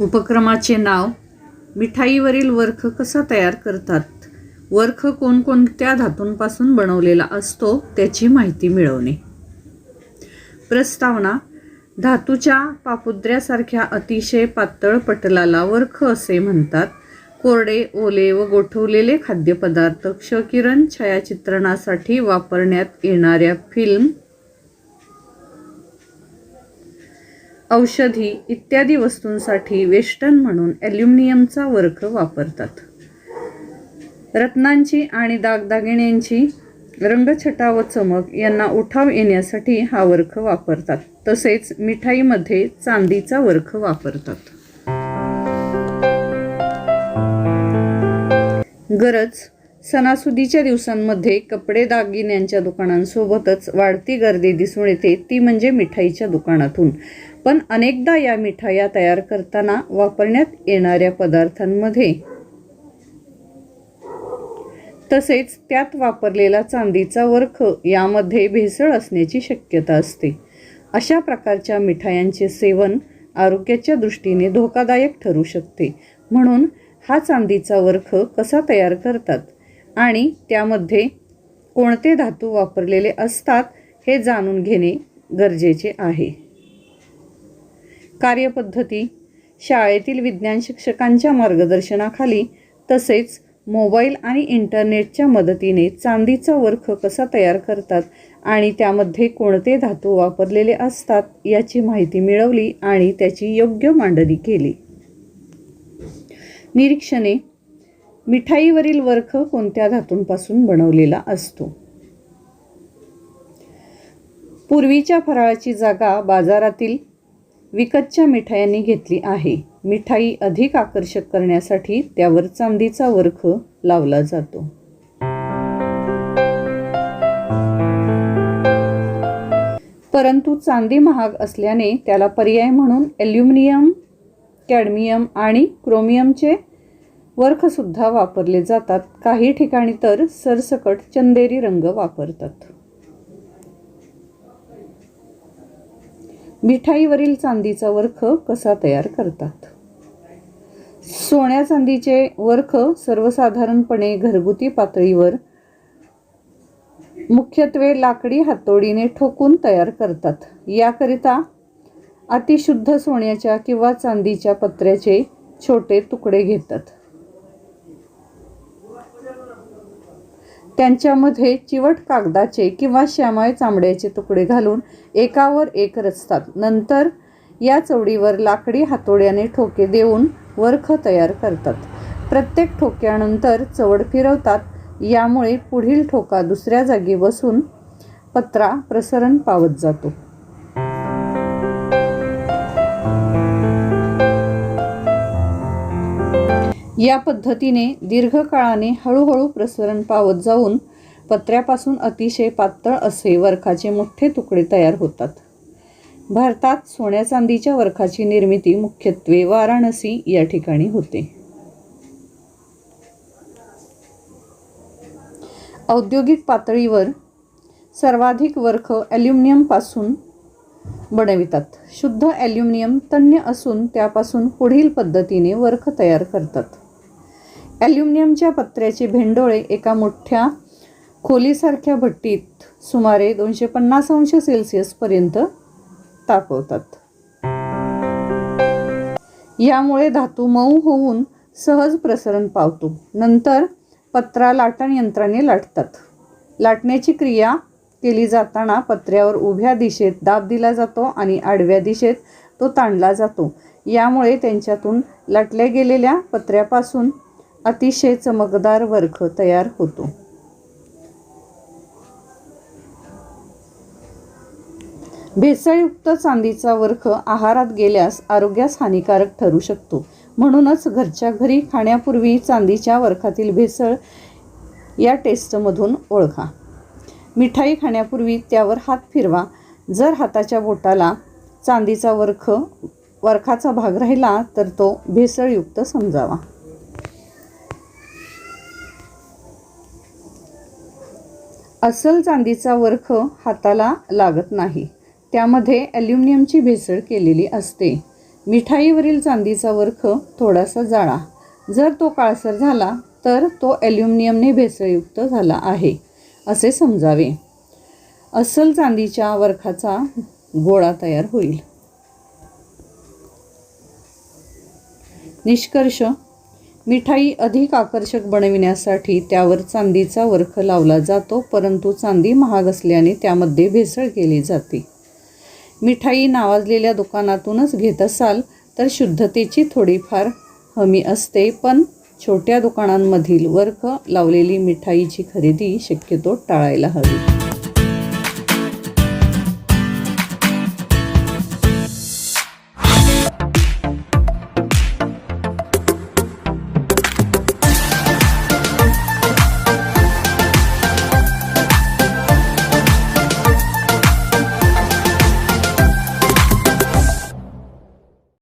उपक्रमाचे नाव मिठाईवरील वर्ख कसा तयार करतात? वर्ख कोणकोणत्या धातूंपासून बनवलेला असतो त्याची माहिती मिळवणे. प्रस्तावना धातूच्या पापुद्र्यासारख्या अतिशय पातळ पटलाला वर्ख असे म्हणतात. कोरडे ओले व गोठवलेले खाद्यपदार्थ क्षकिरण छायाचित्रणासाठी वापरण्यात येणाऱ्या फिल्म औषधी इत्यादी वस्तूंसाठी वेस्टर्न म्हणून ॲल्युमिनियमचा वरख वापरतात. रत्नांची आणि दागदागिन्यांची रंगछटा व चमक यांना उठाव येण्यासाठी हा वर्ख वापरतात. तसेच मिठाईमध्ये चांदीचा वर्ख वापरतात. गरज सणासुदीच्या दिवसांमध्ये कपडे दागिन्यांच्या दुकानांसोबतच वाढती गर्दी दिसून येते. ती म्हणजे मिठाईच्या दुकानातून. पण अनेकदा या मिठाया तयार करताना वापरण्यात येणाऱ्या पदार्थांमध्ये तसेच त्यात वापरलेला चांदीचा वर्ख यामध्ये भेसळ असण्याची शक्यता असते. अशा प्रकारच्या मिठायांचे सेवन आरोग्याच्या दृष्टीने धोकादायक ठरू शकते. म्हणून हा चांदीचा वर्ख कसा तयार करतात? आणि त्यामध्ये कोणते धातू वापरलेले असतात हे जाणून घेणे गरजेचे आहे. कार्यपद्धती. शाळेतील विज्ञान शिक्षकांच्या मार्गदर्शनाखाली तसेच मोबाईल आणि इंटरनेटच्या मदतीने चांदीचा वर्ख कसा तयार करतात आणि त्यामध्ये कोणते धातू वापरलेले असतात याची माहिती मिळवली आणि त्याची योग्य मांडणी केली. निरीक्षणे. मिठाईवरील वर्ख कोणत्या धातूंपासून बनवलेला असतो? पूर्वीच्या फराळाची जागा बाजारातील विकतच्या मिठायांनी घेतली आहे. मिठाई अधिक आकर्षक करण्यासाठी त्यावर चांदीचा वर्ख लावला जातो. परंतु चांदी महाग असल्याने त्याला पर्याय म्हणून ॲल्युमिनियम कॅडमियम आणि क्रोमियमचे वर्खसुद्धा वापरले जातात. काही ठिकाणी तर सरसकट चंदेरी रंग वापरतात. मिठाईवरील चांदीचा वर्ख कसा तयार करतात? सोन्या चांदीचे वर्ख सर्वसाधारणपणे घरगुती पातळीवर मुख्यत्वे लाकडी हातोडीने ठोकून तयार करतात. याकरिता अतिशुद्ध सोन्याच्या किंवा चांदीच्या पत्र्याचे छोटे तुकडे घेतात. त्यांच्यामध्ये चिवट कागदाचे किंवा श्यामाय चामड्याचे तुकडे घालून एकावर एक रचतात. नंतर या चवडीवर लाकडी हातोड्याने ठोके देऊन वर्ख तयार करतात. प्रत्येक ठोक्यानंतर चवड फिरवतात. यामुळे पुढील ठोका दुसऱ्या जागी बसून पत्रा प्रसरण पावत जातो. या पद्धतीने दीर्घकाळाने हळूहळू प्रसरण पावत जाऊन पत्र्यापासून अतिशय पातळ असे वरखाचे मोठे तुकडे तयार होतात. भारतात सोन्या चांदीच्या वरखाची निर्मिती मुख्यत्वे वाराणसी या ठिकाणी होते. औद्योगिक पातळीवर सर्वाधिक वर्ख ॲल्युमिनियमपासून बनवितात. शुद्ध ॲल्युमिनियम तन्य असून त्यापासून पुढील पद्धतीने वर्ख तयार करतात. ॲल्युमिनियमच्या पत्र्याचे भेंडोळे एका मोठ्या खोलीसारख्या भट्टीत सुमारे दोनशे पन्नास अंश सेल्सिअसपर्यंत तापवतात. यामुळे धातू मऊ होऊन सहज प्रसरण पावतो. नंतर पत्रा लाटण यंत्राने लाटतात. लाटण्याची क्रिया केली जाताना पत्र्यावर उभ्या दिशेत दाब दिला जातो आणि आडव्या दिशेत तो ताणला जातो. यामुळे त्यांच्यातून लाटल्या गेलेल्या पत्र्यापासून अतिशय चमकदार वर्ख तयार होतो. भेसळयुक्त चांदीचा वर्ख आहारात गेल्यास आरोग्यास हानिकारक ठरू शकतो. म्हणूनच घरच्या घरी खाण्यापूर्वी चांदीच्या वर्खातील भेसळ या टेस्टमधून ओळखा. मिठाई खाण्यापूर्वी त्यावर हात फिरवा. जर हाताच्या बोटाला चांदीचा वर्ख वरखाचा भाग राहिला तर तो भेसळयुक्त समजावा. अस्सल चांदीचा वर्ख हाताला लागत नाही. त्यामध्ये ॲल्युमिनियमची भेसळ केलेली असते. मिठाईवरील चांदीचा वर्ख थोडासा जाळा. जर तो काळसर झाला तर तो ॲल्युमिनियमने भेसळयुक्त झाला आहे असे समजावे. अस्सल चांदीच्या वर्खाचा गोळा तयार होईल. निष्कर्ष मिठाई अधिक आकर्षक बनविण्यासाठी त्यावर चांदीचा वर्ख लावला जातो परंतु चांदी महाग असल्याने त्यामध्ये भेसळ केली जाते. मिठाई नावाजलेल्या दुकानातूनच घेत असाल तर शुद्धतेची थोडीफार हमी असते पण छोट्या दुकानांमधील वर्ख लावलेली मिठाईची खरेदी शक्यतो टाळायला हवी.